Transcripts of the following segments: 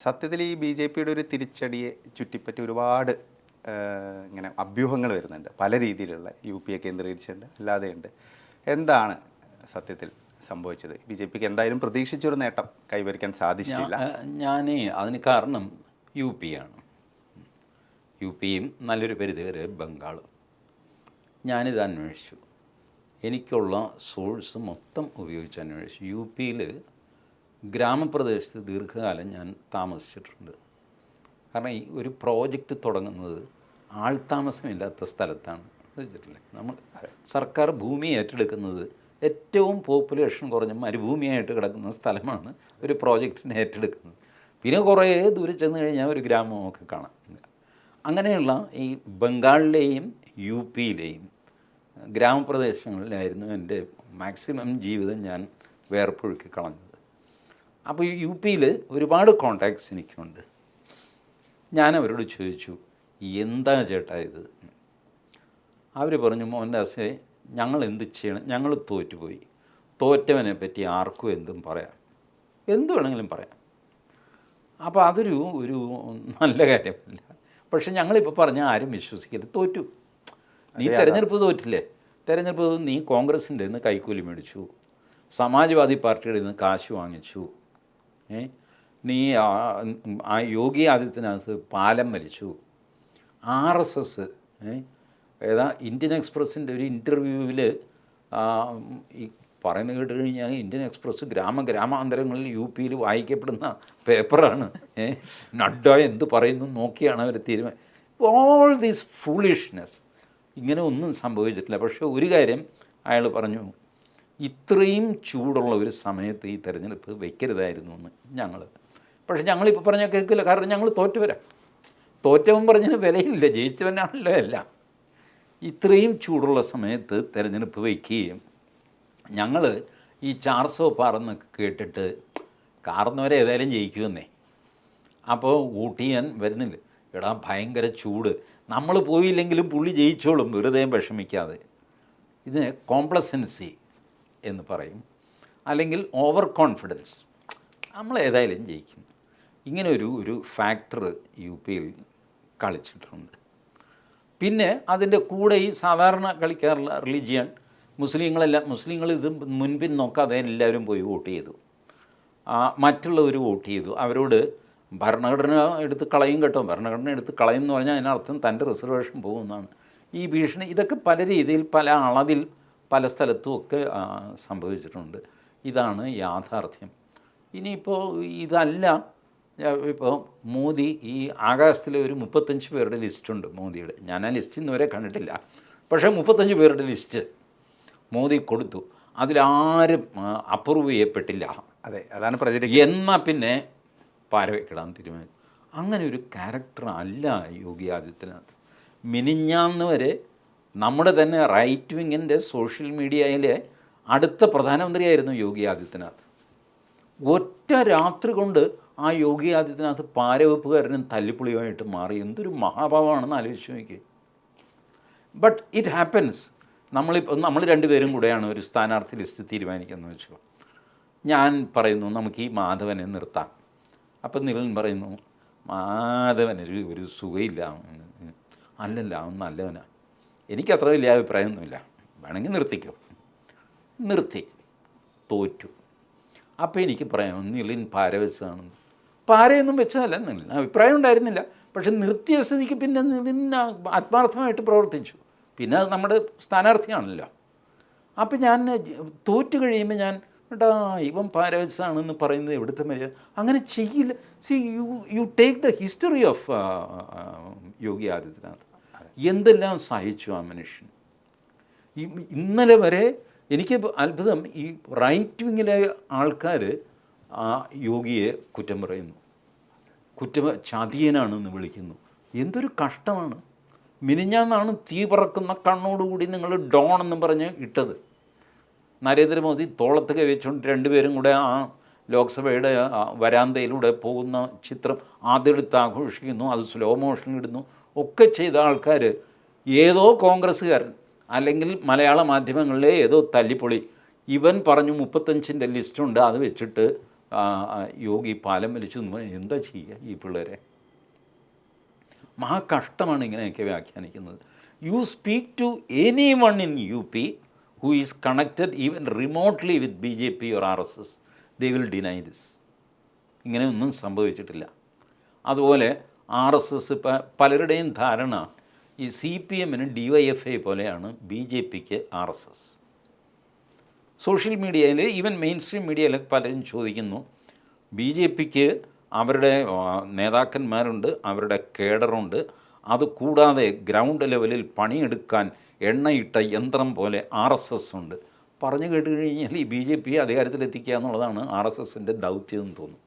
സത്യത്തിൽ ഈ B J പിയുടെ ഒരു തിരിച്ചടിയെ ചുറ്റിപ്പറ്റി ഒരുപാട് ഇങ്ങനെ അഭ്യൂഹങ്ങൾ വരുന്നുണ്ട്. പല രീതിയിലുള്ള യു പി എ കേന്ദ്രീകരിച്ചുണ്ട് അല്ലാതെയുണ്ട്. എന്താണ് സത്യത്തിൽ സംഭവിച്ചത്? ബി ജെ പിക്ക് എന്തായാലും പ്രതീക്ഷിച്ചൊരു നേട്ടം കൈവരിക്കാൻ സാധിച്ചില്ല ഞാൻ അതിന് കാരണം യു പി ആണ്. യു പിയും നല്ലൊരു പരിധി വരെ ബംഗാളും. ഞാനിത് അന്വേഷിച്ചു. എനിക്കുള്ള സോഴ്സ് മൊത്തം ഉപയോഗിച്ച് അന്വേഷിച്ചു. യു പിയിൽ ഗ്രാമപ്രദേശത്ത് ദീർഘകാലം ഞാൻ താമസിച്ചിട്ടുണ്ട്. കാരണം ഈ ഒരു പ്രോജക്റ്റ് തുടങ്ങുന്നത് ആൾതാമസമില്ലാത്ത സ്ഥലത്താണ്. നമ്മൾ സർക്കാർ ഭൂമി ഏറ്റെടുക്കുന്നത് ഏറ്റവും പോപ്പുലേഷൻ കുറഞ്ഞ മരുഭൂമിയായിട്ട് കിടക്കുന്ന സ്ഥലമാണ് ഒരു പ്രോജക്റ്റിനെ ഏറ്റെടുക്കുന്നത്. പിന്നെ കുറേ ദൂരെ ചെന്ന് കഴിഞ്ഞാൽ ഒരു ഗ്രാമമൊക്കെ കാണാം. അങ്ങനെയുള്ള ഈ ബംഗാളിലെയും യു പിയിലെയും ഗ്രാമപ്രദേശങ്ങളിലായിരുന്നു എന്റെ മാക്സിമം ജീവിതം ഞാൻ വേർപ്പൊഴുക്കി കളഞ്ഞത്. അപ്പോൾ ഈ യു പിയിൽ ഒരുപാട് കോണ്ടാക്ട്സ് എനിക്കുണ്ട്. ഞാൻ അവരോട് ചോദിച്ചു എന്താ ചേട്ടാ ഇത്? അവർ പറഞ്ഞു മോഹൻദാസെ ഞങ്ങൾ എന്ത് ചെയ്യണം? ഞങ്ങൾ തോറ്റുപോയി. തോറ്റവനെ പറ്റി ആർക്കും എന്തും പറയാം. എന്ത് വേണമെങ്കിലും പറയാം. അപ്പോൾ അതൊരു ഒരു നല്ല കാര്യമല്ല. പക്ഷെ ഞങ്ങളിപ്പോൾ പറഞ്ഞാൽ ആരും വിശ്വസിക്കരുത്. തോറ്റു. നീ തെരഞ്ഞെടുപ്പ് തോറ്റില്ലേ? തെരഞ്ഞെടുപ്പ് നീ കോൺഗ്രസിന്റെ നിന്ന് കൈക്കൂലി മേടിച്ചു. സമാജ്വാദി പാർട്ടിയുടെ നിന്ന് കാശ് വാങ്ങിച്ചു. നീ ആ- യോഗി ആദിത്യനാഥ് പാലം വലിച്ചു. ആർ എസ് എസ് ഏതാ ഇന്ത്യൻ എക്സ്പ്രസിന്റെ ഒരു ഇന്റർവ്യൂവിൽ ഈ പറയുന്നത് കേട്ട് കഴിഞ്ഞാൽ ഇന്ത്യൻ എക്സ്പ്രസ് ഗ്രാമ ഗ്രാമാന്തരങ്ങളിൽ യു പിയിൽ വായിക്കപ്പെടുന്ന പേപ്പറാണ് നഡ്ഡ എന്ത് പറയുന്നു നോക്കിയാണ് അവർ തീരുമാനം ഓൾ ദീസ് ഫൂളിഷ്നെസ് ഇങ്ങനെ ഒന്നും സംഭവിച്ചിട്ടില്ല. പക്ഷേ ഒരു കാര്യം അയാൾ പറഞ്ഞു ഇത്രയും ചൂടുള്ള ഒരു സമയത്ത് ഈ തെരഞ്ഞെടുപ്പ് വയ്ക്കരുതായിരുന്നു എന്ന് ഞങ്ങൾ പക്ഷേ ഞങ്ങളിപ്പോൾ പറഞ്ഞാൽ കേൾക്കില്ല. കാരണം ഞങ്ങൾ തോറ്റു വരാം തോറ്റവൻ പറഞ്ഞതിന് വിലയില്ല. ജയിച്ചവനാണല്ലോ എല്ലാം. ഇത്രയും ചൂടുള്ള സമയത്ത് തിരഞ്ഞെടുപ്പ് വയ്ക്കുകയും ഞങ്ങൾ ഈ ചാർസോ പാറന്നൊക്കെ കേട്ടിട്ട് കാർന്നവരെ ഏതായാലും ജയിക്കുമെന്നേ. അപ്പോൾ വോട്ട് വരുന്നില്ല. എടാ ഭയങ്കര ചൂട്. നമ്മൾ പോയില്ലെങ്കിലും പുള്ളി ജയിച്ചോളും. വെറുതെ വിഷമിക്കാതെ. ഇതിന് കോംപ്ലസൻസി എന്ന് പറയും. അല്ലെങ്കിൽ ഓവർ കോൺഫിഡൻസ് നമ്മൾ ഏതായാലും ജയിക്കും. ഇങ്ങനെ ഒരു ഒരു ഫാക്ടർ യു പിയിൽ കളിച്ചിട്ടുണ്ട്. പിന്നെ അതിന്റെ കൂടെ ഈ സാധാരണ കളിക്കാറുള്ള റിലിജിയൻ മുസ്ലിങ്ങളെല്ലാം മുസ്ലിങ്ങൾ ഇത് മുൻപിൽ നോക്കാതെ എല്ലാവരും പോയി വോട്ട് ചെയ്തു. മറ്റുള്ളവർ വോട്ട് ചെയ്തു. അവരോട് ഭരണഘടന എടുത്ത് കളയും കേട്ടോ. ഭരണഘടന എടുത്ത് കളയും എന്ന് പറഞ്ഞാൽ അതിനർത്ഥം തന്റെ റിസർവേഷൻ പോകുന്നതാണ്. ഈ ഭീഷണി ഇതൊക്കെ പല രീതിയിൽ പല അളവിൽ പല സ്ഥലത്തും ഒക്കെ സംഭവിച്ചിട്ടുണ്ട്. ഇതാണ് യാഥാർത്ഥ്യം. ഇനിയിപ്പോൾ ഇതല്ല. ഇപ്പോൾ മോദി ഈ ആകാശത്തിലെ ഒരു മുപ്പത്തഞ്ച് പേരുടെ ലിസ്റ്റുണ്ട് മോദിയുടെ. ഞാൻ ആ ലിസ്റ്റ് ഇന്നുവരെ കണ്ടിട്ടില്ല. പക്ഷേ മുപ്പത്തഞ്ച് പേരുടെ ലിസ്റ്റ് മോദി കൊടുത്തു. അതിലാരും അപ്രൂവ് ചെയ്യപ്പെട്ടില്ല. അതെ അതാണ് പ്രചരിക്കുക എന്നാൽ പിന്നെ പാരവെക്കിടാൻ തീരുമാനിച്ചു. അങ്ങനെ ഒരു ക്യാരക്ടർ അല്ല യോഗി ആദിത്യനാഥ്. മിനിഞ്ഞാന്ന് വരെ നമ്മുടെ തന്നെ റൈറ്റ് വിങ്ങിന്റെ സോഷ്യൽ മീഡിയയിലെ അടുത്ത പ്രധാനമന്ത്രിയായിരുന്നു യോഗി ആദിത്യനാഥ്. ഒറ്റ രാത്രി കൊണ്ട് ആ യോഗി ആദിത്യനാഥ് പാരവെപ്പുകാരനും തല്ലിപ്പൊളിയുമായിട്ട് മാറി. എന്തൊരു മഹാഭാവമാണെന്ന് ആലോചിച്ച് നോക്കി ബട്ട് ഇറ്റ് ഹാപ്പൻസ് നമ്മളിപ്പോൾ നമ്മൾ രണ്ടുപേരും കൂടെയാണ് ഒരു സ്ഥാനാർത്ഥി ലിസ്റ്റ് തീരുമാനിക്കുന്നത് വെച്ചോ. ഞാൻ പറയുന്നു നമുക്ക് ഈ മാധവനെ നിർത്താം. അപ്പം നിലൻ പറയുന്നു മാധവനൊരു ഒരു സുഖമില്ല അല്ലല്ല അവൻ നല്ലവനാ. എനിക്ക് അത്ര വലിയ അഭിപ്രായമൊന്നുമില്ല. വേണമെങ്കിൽ നിർത്തിക്കോ. നിർത്തി. തോറ്റു. അപ്പോൾ എനിക്ക് പറയാം നിലിൻ പാര വെച്ചതാണെന്ന് പാരയൊന്നും വെച്ചതല്ല നിളിൻ അഭിപ്രായം ഉണ്ടായിരുന്നില്ല. പക്ഷെ നിർത്തിയ സ്ഥിതിക്ക് പിന്നെ നിലിൻ ആത്മാർത്ഥമായിട്ട് പ്രവർത്തിച്ചു. പിന്നെ അത് നമ്മുടെ സ്ഥാനാർത്ഥിയാണല്ലോ. അപ്പം ഞാൻ തോറ്റു കഴിയുമ്പോൾ ഞാൻ എടാ ഇവൻ പാര വെച്ചതാണെന്ന് പറയുന്നത് എവിടുത്തെ മര്യാദ? അങ്ങനെ ചെയ്യില്ല. See you you take the history of Yogi Adityanath. എന്തെല്ലാം സഹിച്ചു ആ മനുഷ്യൻ? ഇന്നലെ വരെ എനിക്ക് അത്ഭുതം ഈ റൈറ്റ് വിങ്ങിലെ ആൾക്കാർ ആ യോഗിയെ കുറ്റം പറയുന്നു. കുറ്റം ചതിയനാണെന്ന് വിളിക്കുന്നു. എന്തൊരു കഷ്ടമാണ്. മിനിഞ്ഞാന്നാണ് തീ പറക്കുന്ന കണ്ണോടുകൂടി നിങ്ങൾ ഡോൺ എന്ന് പറഞ്ഞ് ഇട്ടത്. നരേന്ദ്രമോദി തോളത്ത് കൈവച്ചുകൊണ്ട് രണ്ടുപേരും കൂടെ ആ ലോക്സഭയുടെ വരാന്തയിലൂടെ പോകുന്ന ചിത്രം ആദ്യമെടുത്ത് ആഘോഷിക്കുന്നു. അത് സ്ലോ മോഷൻ ഇടുന്നു. ഒക്കെ ചെയ്ത ആൾക്കാർ ഏതോ കോൺഗ്രസ്സുകാരൻ അല്ലെങ്കിൽ മലയാള മാധ്യമങ്ങളിലെ ഏതോ തല്ലിപ്പൊളി ഇവൻ പറഞ്ഞു മുപ്പത്തഞ്ചിന്റെ ലിസ്റ്റുണ്ട് അത് വെച്ചിട്ട് യോഗി പാലം വലിച്ചു എന്താ ചെയ്യുക ഈ പിള്ളേരെ? മഹാകഷ്ടമാണ് ഇങ്ങനെയൊക്കെ വ്യാഖ്യാനിക്കുന്നത്. You speak to any one in U P who is connected even remotely with B J P or R S S they will deny this ഇങ്ങനെയൊന്നും സംഭവിച്ചിട്ടില്ല. അതുപോലെ ആർ എസ് എസ് പലരുടെയും ധാരണ ഈ സി പി എമ്മിന് ഡി വൈ എഫ് ഐ പോലെയാണ് B J പിക്ക് R S S. Social മീഡിയയിൽ ഈവൻ മെയിൻ സ്ട്രീം മീഡിയയിലൊക്കെ പലരും ചോദിക്കുന്നു ബി ജെ പിക്ക് അവരുടെ നേതാക്കന്മാരുണ്ട് അവരുടെ കേഡറുണ്ട് അത് കൂടാതെ ഗ്രൗണ്ട് ലെവലിൽ പണിയെടുക്കാൻ എണ്ണയിട്ട യന്ത്രം പോലെ ആർ എസ് എസ് ഉണ്ട്. പറഞ്ഞു കേട്ടുകഴിഞ്ഞാൽ ഈ ബി ജെ പി അധികാരത്തിലെത്തിക്കുക എന്നുള്ളതാണ് ആർ എസ് എസിന്റെ ദൗത്യം എന്ന് തോന്നുന്നു.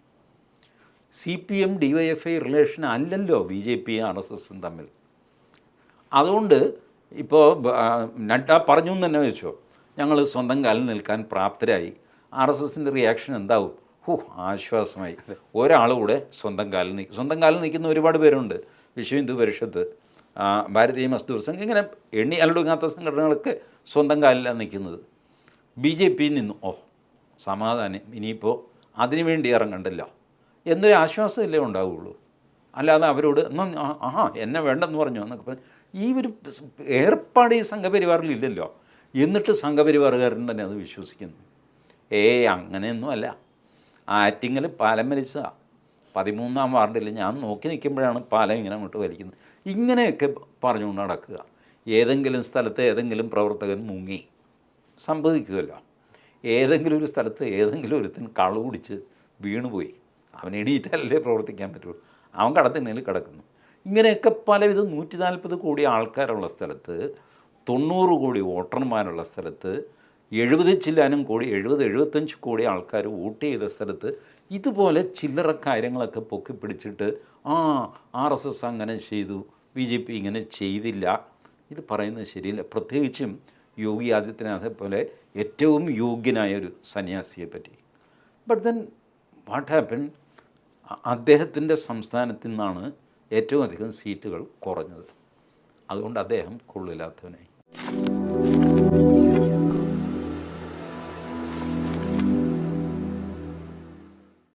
C P M D Y F I relation അല്ലല്ലോ B J P R S എസും തമ്മിൽ. അതുകൊണ്ട് ഇപ്പോൾ നഡ്ഡ പറഞ്ഞു എന്ന് തന്നെ വെച്ചോ. ഞങ്ങൾ സ്വന്തം കാലിൽ നിൽക്കാൻ പ്രാപ്തരായി. ആർ എസ് എസിന്റെ റിയാക്ഷൻ എന്താവും? ഹു ആശ്വാസമായി. ഒരാൾ കൂടെ സ്വന്തം കാലിൽ നിൽക്കും. സ്വന്തം കാലിൽ നിൽക്കുന്ന ഒരുപാട് പേരുണ്ട്. വിശ്വ ഹിന്ദു പരിഷത്ത് ഭാരതീയ മസ്ദൂർ സംഘം ഇങ്ങനെ എണ്ണി അലടുങ്ങാത്ത സംഘടനകളൊക്കെ സ്വന്തം കാലിലാണ് നിൽക്കുന്നത്. ബി ജെ പിയിൽ നിന്നും ഓ സമാധാനം. ഇനിയിപ്പോൾ അതിനുവേണ്ടി ഇറങ്ങണ്ടല്ലോ. എന്നൊരു ആശ്വാസമല്ലേ ഉണ്ടാവുകയുള്ളൂ അല്ലാതെ അവരോട് എന്നാ ആഹാ എന്നെ വേണ്ടെന്ന് പറഞ്ഞു എന്നൊക്കെ പറഞ്ഞു ഈ ഒരു ഏർപ്പാട് ഈ സംഘപരിവാറിൽ ഇല്ലല്ലോ. എന്നിട്ട് സംഘപരിവാറുകാരൻ തന്നെ അത് വിശ്വസിക്കുന്നു. ഏയ് അങ്ങനെയൊന്നും അല്ല. ആറ്റിങ്ങൽ പാലം വലിച്ചതാണ് പതിമൂന്നാം വാർഡിൽ ഞാൻ നോക്കി നിൽക്കുമ്പോഴാണ് പാലം ഇങ്ങനെ അങ്ങോട്ട് വലിക്കുന്നത്. ഇങ്ങനെയൊക്കെ പറഞ്ഞുകൊണ്ട് നടക്കുക. ഏതെങ്കിലും സ്ഥലത്ത് ഏതെങ്കിലും പ്രവർത്തകൻ മുങ്ങി. സംഭവിക്കുമല്ലോ. ഏതെങ്കിലും ഒരു സ്ഥലത്ത് ഏതെങ്കിലും ഒരുത്തൻ കളു കുടിച്ച് വീണുപോയി. അവൻ എണീറ്റല്ലേ പ്രവർത്തിക്കാൻ പറ്റുള്ളൂ. അവൻ കടത്തിനേൽ കിടക്കുന്നു. ഇങ്ങനെയൊക്കെ പലവിധ നൂറ്റി നാൽപ്പത് കോടി ആൾക്കാരുള്ള സ്ഥലത്ത് തൊണ്ണൂറ് കോടി വോട്ടർമാരുള്ള സ്ഥലത്ത് എഴുപത് ചില്ലാനും കോടി എഴുപത് എഴുപത്തഞ്ച് കോടി ആൾക്കാർ വോട്ട് ചെയ്ത സ്ഥലത്ത് ഇതുപോലെ ചില്ലറ കാര്യങ്ങളൊക്കെ പൊക്കി പിടിച്ചിട്ട് ആ ആർ എസ് എസ് അങ്ങനെ ചെയ്തു ബി ജെ പി ഇങ്ങനെ ചെയ്തില്ല. ഇത് പറയുന്നത് ശരിയല്ല. പ്രത്യേകിച്ചും യോഗി ആദിത്യനാഥെ പോലെ ഏറ്റവും യോഗ്യനായ ഒരു സന്യാസിയെ പറ്റി ബട്ട് ദെൻ വാട്ട് ഹാപ്പൻ അദ്ദേഹത്തിന്റെ സംസ്ഥാനത്തു നിന്നാണ് ഏറ്റവും അധികം സീറ്റുകൾ കുറഞ്ഞത്. അതുകൊണ്ട് അദ്ദേഹം കൊള്ളില്ലാത്തവനായി.